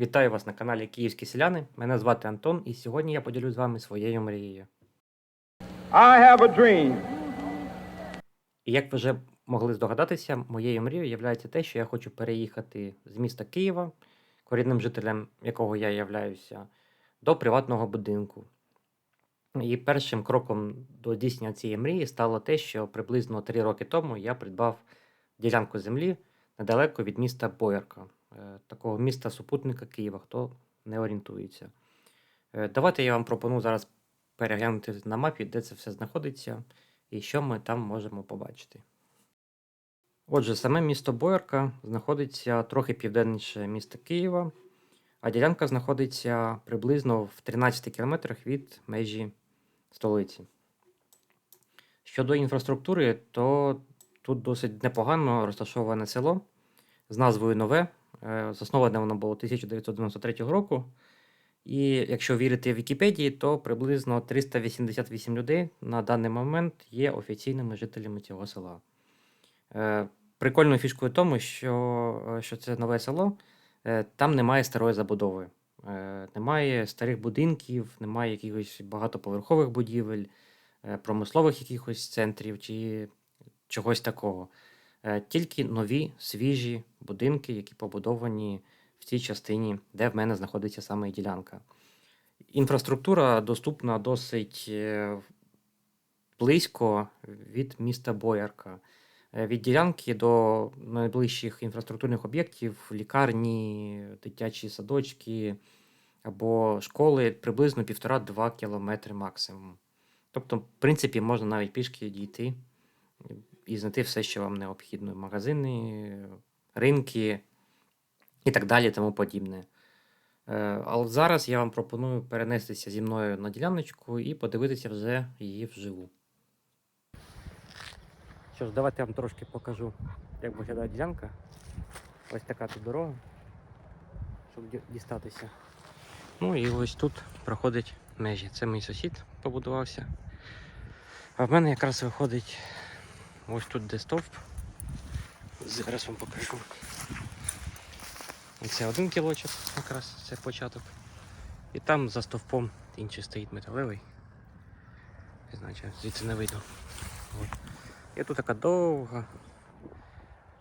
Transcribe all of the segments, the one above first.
Вітаю вас на каналі Київські Селяни. Мене звати Антон, і сьогодні я поділюсь з вами своєю мрією. I have a dream І як ви вже могли здогадатися, моєю мрією є те, що я хочу переїхати з міста Києва, корінним жителем якого я являюся, до приватного будинку. І першим кроком до здійснення цієї мрії стало те, що приблизно три роки тому я придбав ділянку землі недалеко від міста Боярка, такого міста супутника Києва, хто не орієнтується. Е, Давайте я вам пропоную зараз переглянути на мапі, де це все знаходиться і що ми там можемо побачити. Отже, саме місто Боярка знаходиться трохи південніше міста Києва, а ділянка знаходиться приблизно в 13 кілометрах від межі столиці. Щодо інфраструктури, то тут досить непогано розташоване село з назвою Нове. Е, Засноване воно було 1993 року. І якщо вірити Вікіпедії, то приблизно 388 людей на даний момент є офіційними жителями цього села. Е, Прикольною фішкою в тому, що, е, що це нове село, там немає старої забудови. Немає старих будинків, немає якихось багатоповерхових будівель, промислових якихось центрів чи чогось такого. Е, Тільки нові свіжі будинки, які побудовані в цій частині, де в мене знаходиться саме ділянка. Інфраструктура доступна досить е, близько від міста Боярка. Е, Від ділянки до найближчих інфраструктурних об'єктів, лікарні, дитячі садочки або школи приблизно 1,5-2 кілометри максимум. Тобто, в принципі, можна навіть пішки дійти і знайти все, що вам необхідно: магазини, ринки і так далі, тому подібне. Е, Але зараз я вам пропоную перенестися зі мною на діляночку і подивитися вже її вживу. Що ж, давайте я вам трошки покажу, як виглядає ділянка. Ось така тут дорога, щоб дістатися. Ну і ось тут проходить межі. Це мій сусід побудувався. А в мене якраз виходить ось тут де стовп. Зараз вам покажу. Це один кілочок, якраз це початок. І там за стовпом інший стоїть металевий. Не знаю, звідси не видно. От. І тут така довга,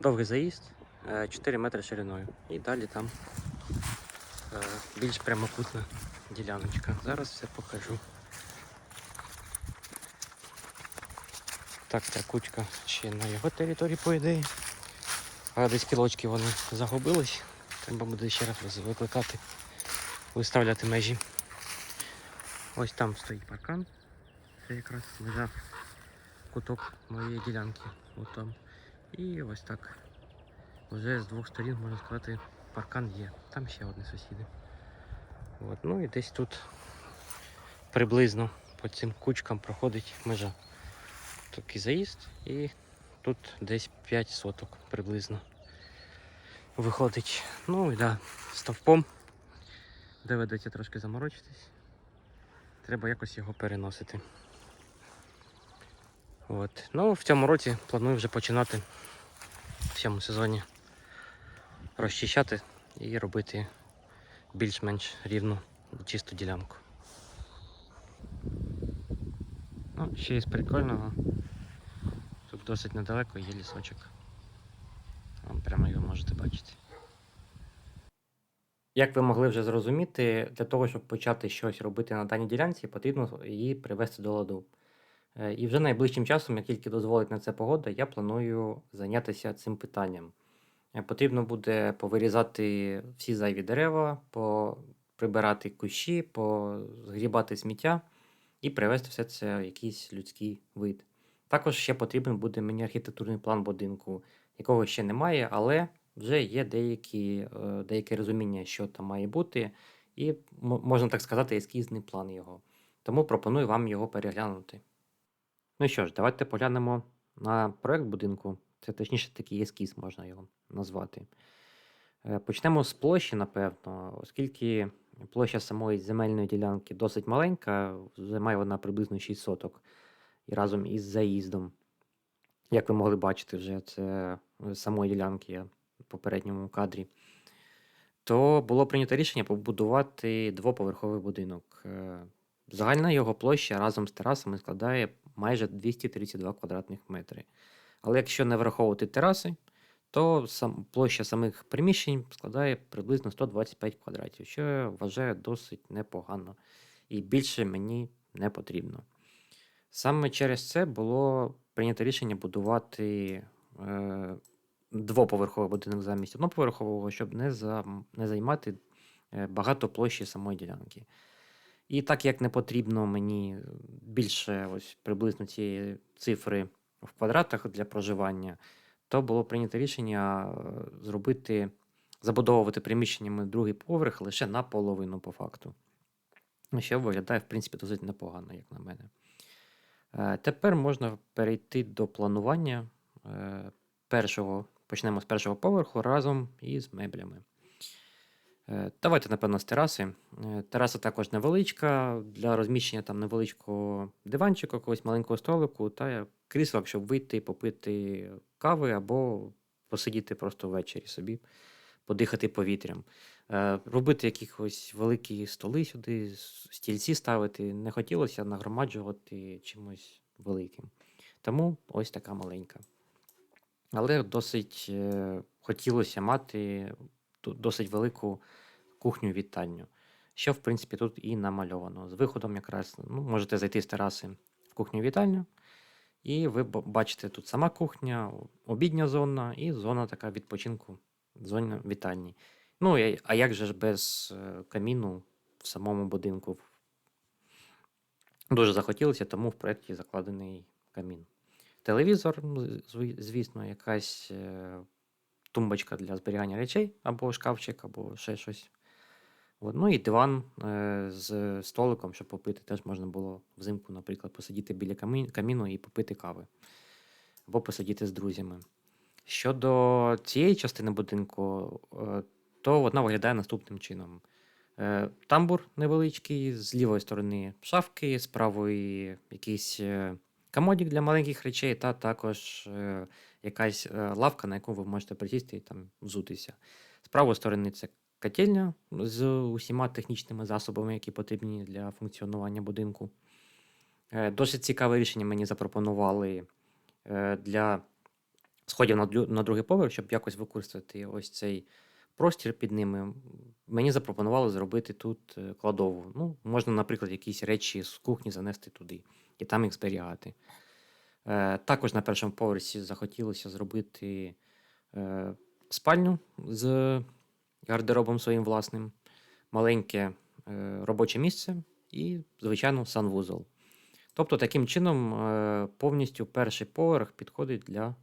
довгий заїзд, е, 4 метри шириною. І далі там е, більш прямокутна діляночка. Зараз все покажу. Так, ця кучка ще на його території, по ідеї. Але десь кілочки вони загубились. Треба буде ще раз викликати, виставляти межі. Ось там стоїть паркан. Це якраз межа куток моєї ділянки. От там. І ось так. Вже з двох сторін, можна сказати, паркан є. Там ще одні сусіди. От. Ну і десь тут приблизно по цим кучкам проходить межа. Такий заїзд і тут десь 5 соток приблизно виходить. Ну і да, стовпом доведеться трошки заморочитись. Треба якось його переносити. От. Ну, в цьому році планую вже починати в цьому сезоні розчищати і робити більш-менш рівну чисту ділянку. Ну, ще із прикольного. Тут досить недалеко є лісочок. Вам прямо його можете бачити. Як ви могли вже зрозуміти, для того, щоб почати щось робити на даній ділянці, потрібно її привести до ладу. Е, І вже найближчим часом, як тільки дозволить на це погода, я планую зайнятися цим питанням. Е, Потрібно буде повирізати всі зайві дерева, прибирати кущі, позгрібати сміття і привести все це в якийсь людський вид. Також ще потрібен буде мені архітектурний план будинку, якого ще немає, але вже є деякі, е, деяке розуміння, що там має бути, і можна так сказати, ескізний план його. Тому пропоную вам його переглянути. Ну що ж, давайте поглянемо на проект будинку. Це точніше такий ескіз можна його назвати. Е, Почнемо з площі, напевно, оскільки площа самої земельної ділянки досить маленька, займає вона приблизно 6 соток і разом із заїздом. Як ви могли бачити вже, це самої ділянки в попередньому кадрі. то було прийнято рішення побудувати двоповерховий будинок. Е, Загальна його площа разом з терасами складає майже 232 квадратних метри. Але якщо не враховувати тераси, то сам, площа самих приміщень складає приблизно 125 квадратів, що я вважаю досить непогано. І більше мені не потрібно. Саме через це було прийнято рішення будувати е, двоповерховий будинок замість одноповерхового, щоб не, за, не займати е, багато площі самої ділянки. І так як не потрібно мені більше ось приблизно цієї цифри в квадратах для проживання, то було прийнято рішення е, зробити, забудовувати приміщеннями другий поверх лише наполовину по факту. Ну, Що виглядає, в принципі, досить непогано, як на мене. Е, Тепер можна перейти до планування е, першого. Почнемо з першого поверху разом із меблями. Давайте, напевно, з тераси. Тераса також невеличка, для розміщення там невеличкого диванчика, якогось маленького столику та кріслок, щоб вийти, попити кави або посидіти просто ввечері собі, подихати повітрям. Е, Робити якихось великі столи сюди, стільці ставити не хотілося нагромаджувати чимось великим. Тому ось така маленька. Але досить е, хотілося мати досить велику кухню-вітальню, що, в принципі, тут і намальовано. З виходом якраз ну, можете зайти з тераси в кухню-вітальню, і ви бачите тут сама кухня, обідня зона і зона така відпочинку, зона вітальні. Ну, а як же ж без е, каміну в самому будинку? Дуже захотілося, тому в проєкті закладений камін. Телевізор, звісно, якась е, тумбочка для зберігання речей, або шкафчик, або ще щось. Ну і диван е, з столиком, щоб попити, теж можна було взимку, наприклад, посидіти біля каміну і попити кави, або посидіти з друзями. Щодо цієї частини будинку, е, то вона виглядає наступним чином. Е, Тамбур невеличкий, з лівої сторони шафки, з правої якийсь комодік для маленьких речей, та також якась лавка, на яку ви можете присісти і там взутися. З правої сторони це котельня з усіма технічними засобами, які потрібні для функціонування будинку. Е, Досить цікаве рішення мені запропонували е, для сходів на, другий поверх, щоб якось використати ось цей простір під ними. Мені запропонували зробити тут е, кладову. Ну, можна, наприклад, якісь речі з кухні занести туди і там їх зберігати. Також на першому поверсі захотілося зробити спальню з гардеробом своїм власним, маленьке е, робоче місце і, звичайно, санвузол. Тобто, таким чином, е, повністю перший поверх підходить для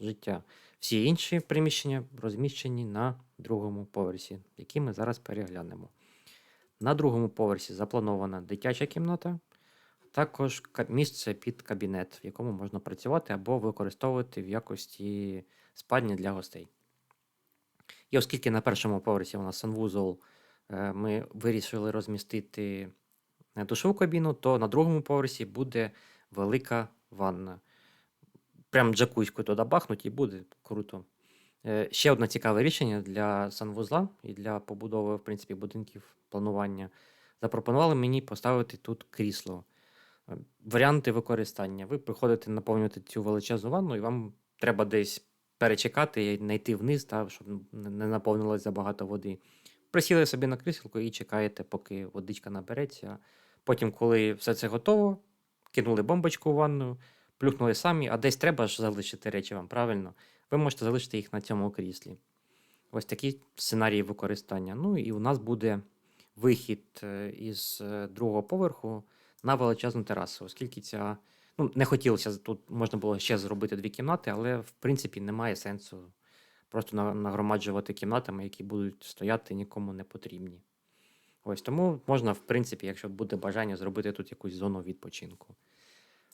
життя. Всі інші приміщення розміщені на другому поверсі, які ми зараз переглянемо. На другому поверсі запланована дитяча кімната, також місце під кабінет, в якому можна працювати або використовувати в якості спальні для гостей. І оскільки на першому поверсі у нас санвузол, е, ми вирішили розмістити душову кабіну, то на другому поверсі буде велика ванна. Прям джакузьку туди бахнуть і буде круто. Е, Ще одне цікаве рішення для санвузла і для побудови, в принципі, будинків планування. Запропонували мені поставити тут крісло. Е, Варіанти використання. Ви приходите наповнювати цю величезну ванну, і вам треба десь перечекати і знайти вниз, та, щоб не не наповнилось забагато води. Присіли собі на кріселку і чекаєте, поки водичка набереться. Потім, коли все це готово, кинули бомбочку в ванну, плюхнули самі, а десь треба ж залишити речі вам, правильно? Ви можете залишити їх на цьому кріслі. Ось такі сценарії використання. Ну і у нас буде вихід е, із е, другого поверху на величезну терасу, оскільки ця. Ну, не хотілося тут можна було ще зробити дві кімнати, але в принципі немає сенсу просто нагромаджувати кімнатами, які будуть стояти нікому не потрібні. Ось тому можна, в принципі, якщо буде бажання, зробити тут якусь зону відпочинку.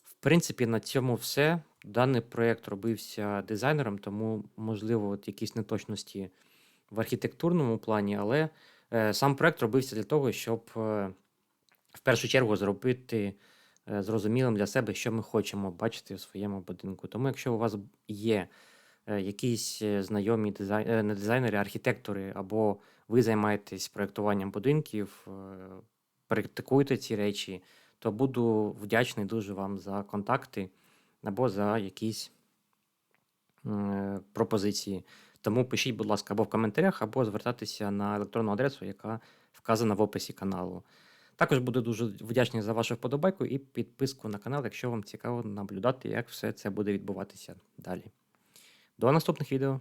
В принципі, на цьому все. Даний проєкт робився дизайнером, тому, можливо, от якісь неточності в архітектурному плані, але е, сам проєкт робився для того, щоб е, в першу чергу зробити зрозумілим для себе, що ми хочемо бачити в своєму будинку. Тому, якщо у вас є е, якісь е, знайомі дизай... е, не дизайнери, архітектори, або ви займаєтесь проєктуванням будинків, е, практикуєте ці речі, то буду вдячний дуже вам за контакти або за якісь е, пропозиції. Тому пишіть, будь ласка, або в коментарях, або звертатися на електронну адресу, яка вказана в описі каналу. Також буду дуже вдячний за вашу вподобайку і підписку на канал, якщо вам цікаво наблюдати, як все це буде відбуватися далі. До наступних відео.